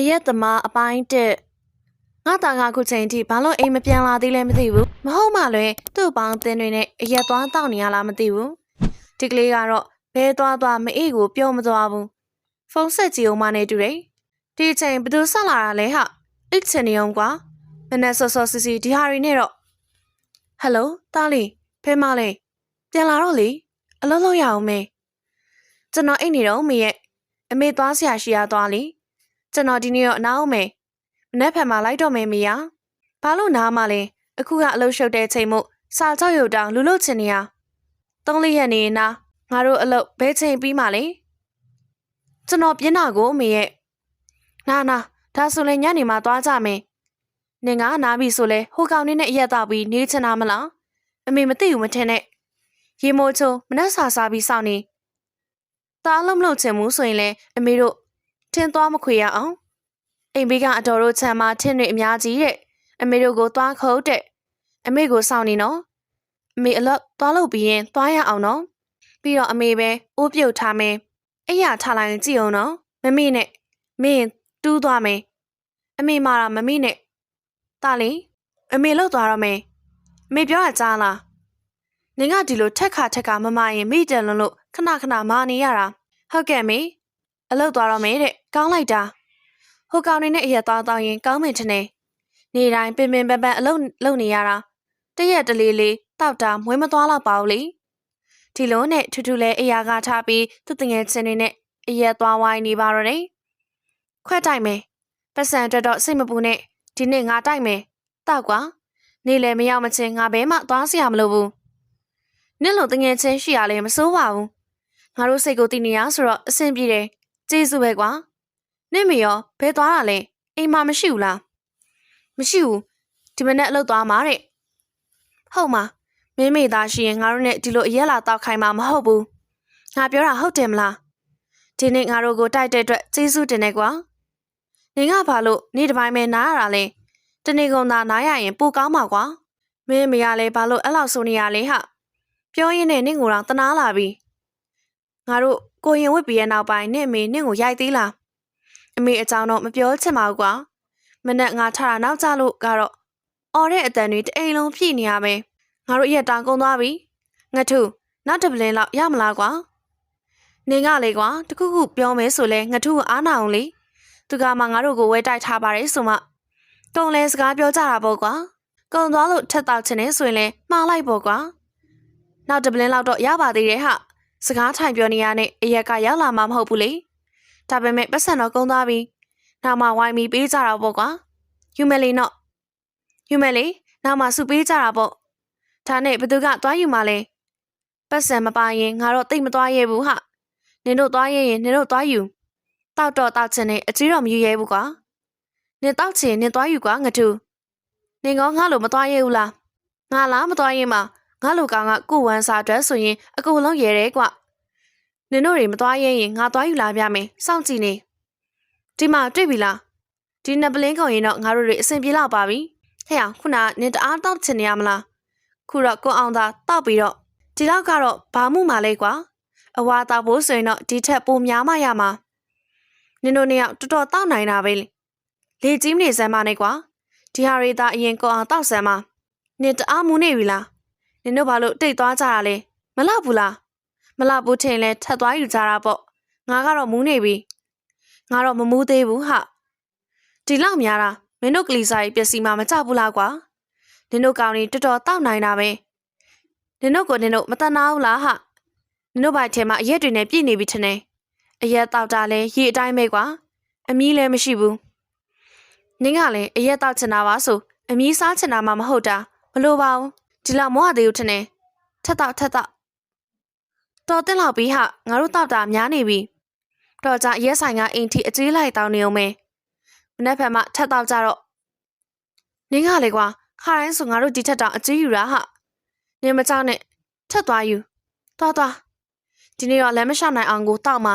အရက်သမားအပိုင်းတက်ငါတာကခုချိန်ထိဘာလို့အိမ်မပြန်လာသေးလဲမသိဘူးမဟုတ်မှလည်းသူ့အပေါင်းအသင်းတွေနဲ့အရက်သွားတောက်နေရလားမသိဘူးဒီကလေးကတော့ဘဲသွားသွားမအေးကိုပြောမသွားဘူးဖုန်းဆက်ကြည့်အောင်မနဲ့တူတယ်ဒီအချိန်ဘယ်သူဆက်လာတာလဲဟာအိတ်ချင်နေအောင်ကွာမနဲ့ဆော့ဆော့စီစီဒီဟာတွေနဲ့တော့ဟယ်လိုတားလီဖဲမလေးပြန်လာတော့လေအလုံးလုံးရအောင်မေကျွန်တော်အိတ်နေတော့မေရဲ့အမေသွားဆရာရှိရသွားလေ ကျွန်တော်ဒီနေ့တော့အနားအောင်မယ်မနေ့ဖက်မှာလိုက်တော့မယ်မေယာဘာလို့နားမလဲအခုကအလုပ်ရှုပ်တဲ့ချိန်မို့စာကြောက်ရုပ်တောင်လူလို့ချင်နေရသုံးလေးရက်နေရင်နာငါတို့အလုပ်ဘဲချိန်ပြီးမှလေကျွန်တော်ပြင်းတာကိုအမေရဲ့နာနာဒါဆိုလည်းညနေမှသွားကြမယ်နင်ကနားပြီဆိုလဲဟိုကောင်နေနဲ့အရက်တော့ပြီးနေချင်တာမလားအမေမသိဘူးမထင်နဲ့ရေမိုးချုံမနှက်စာစားပြီးစောင့်နေတားလုံးမလို့ချင်ဘူးဆိုရင်လေအမေတို့ ထင်းသွားမခွေရအောင်အိမ်ဘေးကအတော်တို့ခြံမှာထင်းတွေအများကြီးတဲ့အမေတို့ကိုသွားခုတ်တဲ့အမေကိုစောင့်နေနော်အမေအလောက်သွားလို့ပြီးရင်သွားရအောင်နော်ပြီးတော့အမေပဲအိုးပြုတ်ထားမယ်အဲ့ရထားလိုက်ရင်ကြည့်အောင်နော်မမေနဲ့မင်းတူးသွားမယ်အမေမာတာမမေနဲ့တာလေအမေလောက်သွားတော့မယ်အမေပြောတာကြားလားနင်ကဒီလိုထက်ခါထက်ခါမမရင်မိတယ်လွန်းလို့ခဏခဏမာနေရတာဟုတ်ကဲ့မေ အလုတ်သွားတော့မယ်တဲ့ကောင်းလိုက်တာဟိုကောင်နေနဲ့အရက်သွားတော့ရင်ကောင်းမယ်ထင်တယ်နေတိုင်းပင်ပင်ပန်းပန်းအလုတ်လုံနေရတာတရက်တလေးလေးတောက်တာမွေးမသွားတော့ပါဘူးလေဒီလိုနဲ့ထူးထူးလဲအရာကထားပြီးသူ့တငယ်ချင်းတွေနဲ့အရက်သွားဝိုင်းနေပါတော့တယ်ခွက်တိုက်မယ်ပတ်စံအတွက်တော့စိတ်မပူနဲ့ဒီနေ့ငါတိုက်မယ်တောက်ကွာနေလည်းမရောက်မချင်းငါဘဲမှသွားစရာမလိုဘူးနင့်လိုတငယ်ချင်းရှိရလဲမစိုးပါဘူးငါတို့စိတ်ကိုတည်နေရဆိုတော့အဆင်ပြေတယ် ကျေးဇူးပဲကွာနင့်မေရောဘယ်သွားတာလဲအိမ်မှာမရှိဘူးလားမရှိဘူးဒီမနေ့အလုပ်သွားမှာတဲ့ဟုတ်မှာမင်းမေသားရှိရင်ငါတို့နဲ့ဒီလိုအရက်လာတောက်ခိုင်းမှာမဟုတ်ဘူးငါပြောတာဟုတ်တယ်မလားဒီနေ့ငါတို့ကိုတိုက်တဲ့အတွက်ကျေးဇူးတင်တယ်ကွာနေကဘာလို့နေ့တစ်ပိုင်းပဲနားရတာလဲတနေ့ကုန်သာနားရရင်ပိုကောင်းမှာကွာမင်းမေကလည်းဘာလို့အဲ့လောက်ဆိုနေရလဲဟာပြောရင်းနဲ့နင့်ကိုယ်တော့တနာလာပြီ ငါတို့ကိုရင်ဝစ်ပြီးရဲ့နောက်ပိုင်းနင့်အမေနင့်ကိုရိုက်သေးလားအမေအကြောင်းတော့မပြောချင်ပါဘူးကွာမနဲ့ငါထားတာနောက်ကျလို့ကတော့အော်တဲ့အတန်တွေတအိမ်လုံးဖြည့်နေရမယ်ငါတို့ရက်တောင်ကုန်သွားပြီငါထုနောက်တစ်ပလင်းလောက်ရမလားကွာနင်ကလေကွာတခုခုပြောမယ်ဆိုလဲငါထုကိုအားနာအောင်လေသူကမှငါတို့ကိုဝဲတိုက်ထားပါတယ်ဆိုမှတုံလဲစကားပြောကြတာပေါ့ကွာကုံသွားလို့ထက်တောက်ချင်နေဆိုရင်လဲမှားလိုက်ပေါ့ကွာနောက်တစ်ပလင်းလောက်တော့ရပါသေးတယ်ဟာ စကားထိုင်ပြောနေရတဲ့အရက်ကရောက်လာမှမဟုတ်ဘူးလေဒါပေမဲ့ပတ်စံတော့ကုန်းသွားပြီနောက်မှဝိုင်းပြီးပေးကြတာပေါ့ကွာယူမယ်လေနော်ယူမယ်လေနောက်မှစုပေးကြတာပေါ့ဒါနဲ့ဘသူကသွားယူမှလဲပတ်စံမပါရင်ငါတော့တိတ်မသွားရဲဘူးဟာနင်တို့သွားရဲရင်နင်တို့သွားယူတောက်တော့တောက်ချင်နဲ့အကြီးတော့မယူရဲဘူးကွာနင်တောက်ချင်နင်သွားယူကွာငါတူနင်ကောငါလို့မသွားရဲဘူးလားငါလားမသွားရင်မှာ ငါလိုကောင်ကကိုဝမ်းစာအတွက်ဆိုရင်အကူလုံးရဲတယ်ကွနင်တို့တွေမသွားရဲရင်ငါသွားယူလာပြမယ်စောင့်ကြည့်နေဒီမှာတွေ့ပြီလားဒီနှစ်ပလင်းကုန်ရင်တော့ငါတို့တွေအဆင်ပြေလောက်ပါပြီဟဲ့အောင်ခုနကနင်တအားတောက်ချင်နေရမလားခုတော့ကိုအောင်သာတောက်ပြီးတော့ဒီလောက်ကတော့ဘာမှုမှလဲကွာအဝါတောက်ဖို့ဆိုရင်တော့ဒီထက်ပိုများမှရမှာနင်တို့နှစ်ယောက်တော်တော်တောက်နိုင်တာပဲလေလေကြီးမနေစမ်းပါနဲ့ကွာဒီဟာရီသားအရင်ကိုအောင်တောက်စမ်းပါနင်တအားမူနေပြီလား နင်တို့ဘာလို့တိတ်သွားကြတာလဲမလောက်ဘူးလားမလောက်ဘူးထင်လဲထပ်သွားယူကြတာပေါ့ငါကတော့မူးနေပြီငါတော့မမူးသေးဘူးဟာဒီလောက်များတာမင်းတို့ကလီစာကြီးပျက်စီးမှမကြဘူးလားကွာနင်တို့ကောင်နေတော်တော်တောက်နိုင်တာပဲနင်တို့ကိုနင်တို့မတနာဘူးလားဟာနင်တို့ဘိုက်ထဲမှာအရက်တွေနဲ့ပြည့်နေပြီထင်တယ်အရက်တောက်တာလဲရေအတိုင်းပဲကွာအမီးလည်းမရှိဘူးနင်ကလည်းအရက်တောက်ချင်တာပါဆိုအမီးစားချင်တာမှမဟုတ်တာမလိုပါဘူး ဒီလောက်မောရသေးဘူးထင်တယ်ထက်တော့ထက်တော့တော်တင်လောက်ပြီးဟာငါတို့တောက်တာများနေပြီတော်ကြရဲဆိုင်ကအိမ်ထိအကြီးလိုက်တောင်းနေအောင်မယ်မနေ့ဖက်မှထက်တော့ကြတော့နင်းကလေကွာခါတိုင်းဆိုငါတို့ဒီထက်တောင်အကြီးယူတာဟာနင်းမကြောက်နဲ့ထက်သွားယူသွားသွားဒီနေ့တော့လည်းမရှောင်နိုင်အောင်ကိုတောက်မှာ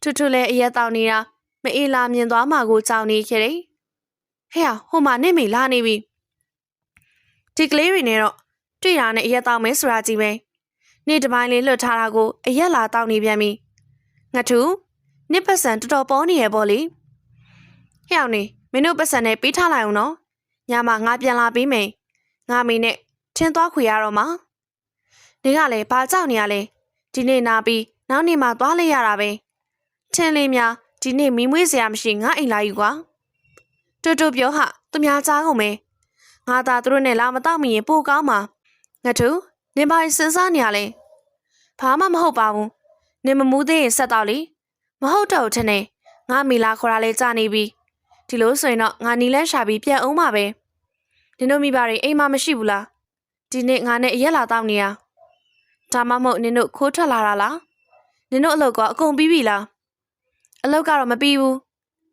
ထူးထူးလဲအရက်တောက်နေတာမအေးလာမြင်သွားမှာကိုကြောက်နေခဲ့တယ်ဟဲ့ဟိုမှာနင့်မိလာနေပြီ ဒီကလေးတွေနဲ့တော့တွေ့တာနဲ့အရက်တောက်မယ်ဆိုတာကြီးပဲနေ့တစ်ပိုင်းလေးလွတ်ထားတာကိုအရက်လာတောက်နေပြန်ပြီငါထူနစ်ပတ်စံတော်တော်ပေါ်နေရပေါ့လေဟဲ့အောင်နေမင်းတို့ပတ်စံနဲ့ပေးထားလိုက်အောင်နော်ညမှာငါပြန်လာပြီးမယ်ငါမေနဲ့ထင်းသွားခွေရတော့မှာနေကလည်းဘာကြောက်နေရလဲဒီနေ့နာပြီးနောက်နေ့မှသွားလိုက်ရတာပဲထင်းလေးများဒီနေ့မီးမွေးစရာမရှိငါအိမ်လာယူကွာတူတူပြောဟာသူများကြားကုန်မယ် ငါသာသူတို့နဲ့လာမတော့မရင်ပိုကောင်းမှာငါတို့နင်ဘာစဉ်းစားနေရလဲဘာမှမဟုတ်ပါဘူးနင်မမူးသေးရင်ဆက်တော့လေမဟုတ်တော့ဘူးထင်တယ်ငါမီလာခေါ်တာလဲကြာနေပြီဒီလိုဆိုရင်တော့ငါနီလန်းရှာပြီးပြန်အောင်ပါပဲနင်တို့မိဘတွေအိမ်မှာမရှိဘူးလားဒီနေ့ငါနဲ့အရက်လာတော့နေရဒါမှမဟုတ်နင်တို့ခိုးထွက်လာတာလားနင်တို့အလုပ်ကအကုန်ပြီးပြီလားအလုပ်ကတော့မပြီးဘူး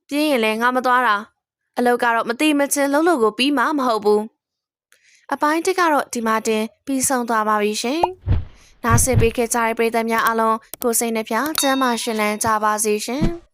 ပြင်းရင်လည်းငါမသွားတာ အလုပ်ကတော့မတိမချင်းလုံးလို့ကိုပြီးမှမဟုတ်ဘူးအပိုင်းတစ်ကတော့ဒီမှာတင်ပြီးဆုံးသွားပါပြီရှင်နားဆင်ပေးခဲ့ကြတဲ့ပရိသတ်များအားလုံးကိုယ်စိတ်နှပြချမ်းသာရှင်လန်းကြပါစေရှင်